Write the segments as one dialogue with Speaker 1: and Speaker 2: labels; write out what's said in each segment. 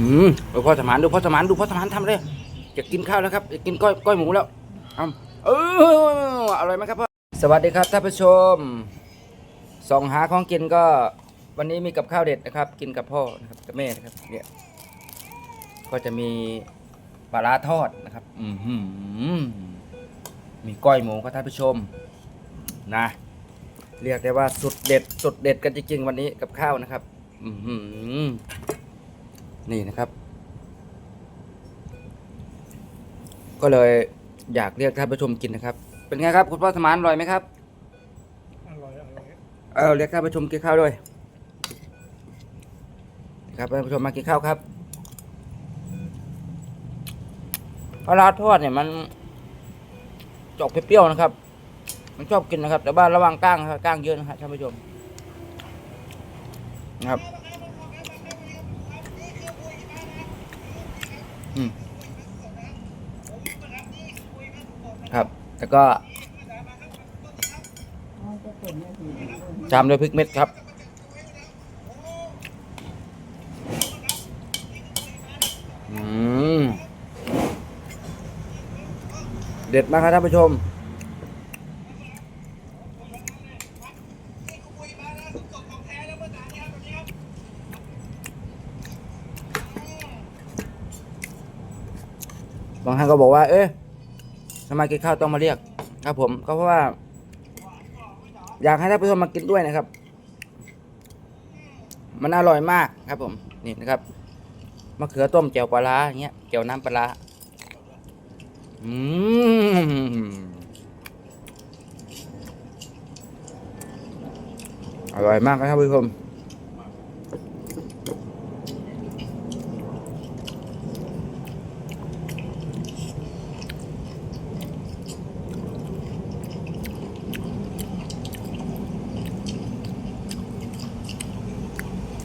Speaker 1: อืมดูพ่อสมานดูพ่อสมานดูพ่อสมานทำเลยจะกินข้าวแล้วครับจะกินก้อยก้อยหมูแล้วเอาเอออร่อยไหมครับพ่อสวัสดีครับท่านผู้ชมส่องหาของกินก็วันนี้มีกับข้าวเด็ดนะครับ กินกับพ่อนะครับกับแม่นะครับเนี่ยก็จะมีปลาร้าทอดนะครับ อือหือมีก้อยหมูครับท่านผู้ชม นะ เรียกได้ว่าสุดเด็ด สุดเด็ดกันจริงๆวันนี้กับข้าวนะครับ อือหือ นี่นะครับ ก็เลยอยากเรียกท่านผู้ชมกินนะครับ เป็นไงครับ คุณพ่อสมานอร่อยไหมครับ
Speaker 2: อร่อยอร่อย
Speaker 1: เออเรียกท่านผู้ชมกินข้าวด้วย ครับท่านผู้ชมมากินข้าวครับปลาร้าทอดเนี่ยมันจะออกเปรี้ยวๆนะครับ มันชอบกินนะครับ แต่บ้านระวังก้างครับก้างเยอะนะครับท่านผู้ชมนะครับ อืมครับ แล้วก็จามด้วยพริกเม็ดครับ อืม เด็ดมากครับท่านผู้ชม บางท่านก็บอกว่า เอ๊ะทำไมกินข้าวต้องมาเรียก ครับ ผมก็เพราะว่า อยากให้ท่านผู้ชมมากินด้วยนะครับ มันอร่อยมากครับ ผมนี่นะครับมะเขือต้มแจ่วปลาร้าอย่างเงี้ยแจ่วน้ำปลาร้าอืมอร่อยมากครับท่านผู้ชม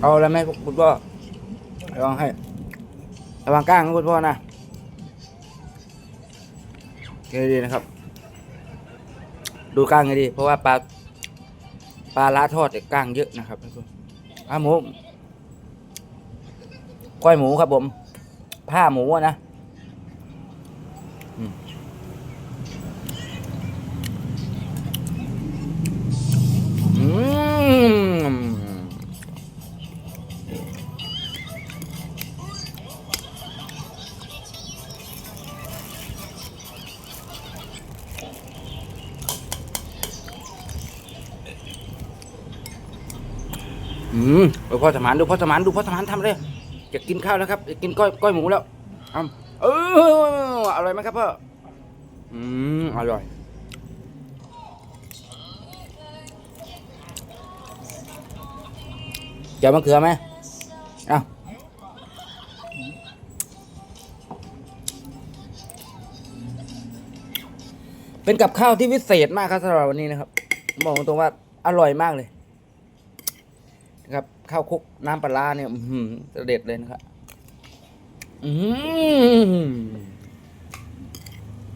Speaker 1: เอาแล้วไหมคุณพ่อลองให้ระวังก้างนะคุณพ่อนะโอเคดีนะครับ ดูก้างให้ดี เพราะว่าปลาปลาล้าทอดเนี่ก้างเยอะนะครับทุกคนอะหมูก้อยหมูครับผม ผ้าหมูนะ อืมดูพ่อสมานดูพ่อสมานดูพ่อสมานทำเลยจะกินข้าวแล้วครับจะกินก้อยก้อยหมูแล้วเอาเอออร่อยไหมครับพ่ออืมอร่อยเจียวมะเขือไหม เอาเป็นกับข้าวที่วิเศษมากครับสำหรับวันนี้นะครับบอกตรงว่าอร่อยมากเลยนะครับข้าวคลุกน้ำปลาเนี่ยอื้อหือเด็ดเลยนะครับอืม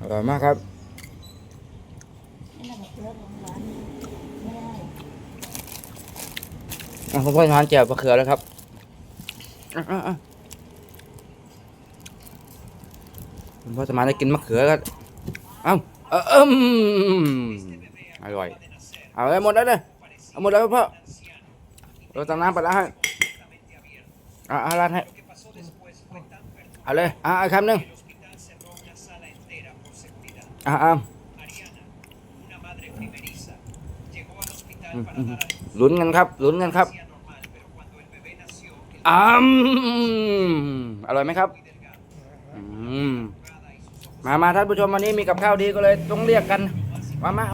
Speaker 1: อร่อยมากครับอะคุณพ่อทานแจ่วมะเขือแล้วครับ พ่อสมานได้กินมะเขือกันเอ้าเออเอิ่มอร่อย เอาเลยหมดแล้วเลยเอาหมดแล้วพ่อเราตักน้ำปลาร้าให้อะเอาราให้เอาเลยอะอีกคำหนึ่งอะอะอืมอืมลุ้นกันครับลุ้นกันครับ อืมอร่อยไหมครับอืมมามาท่านผู้ชมวันนี้มีกับข้าวดีก็เลยต้องเรียกกัน มามา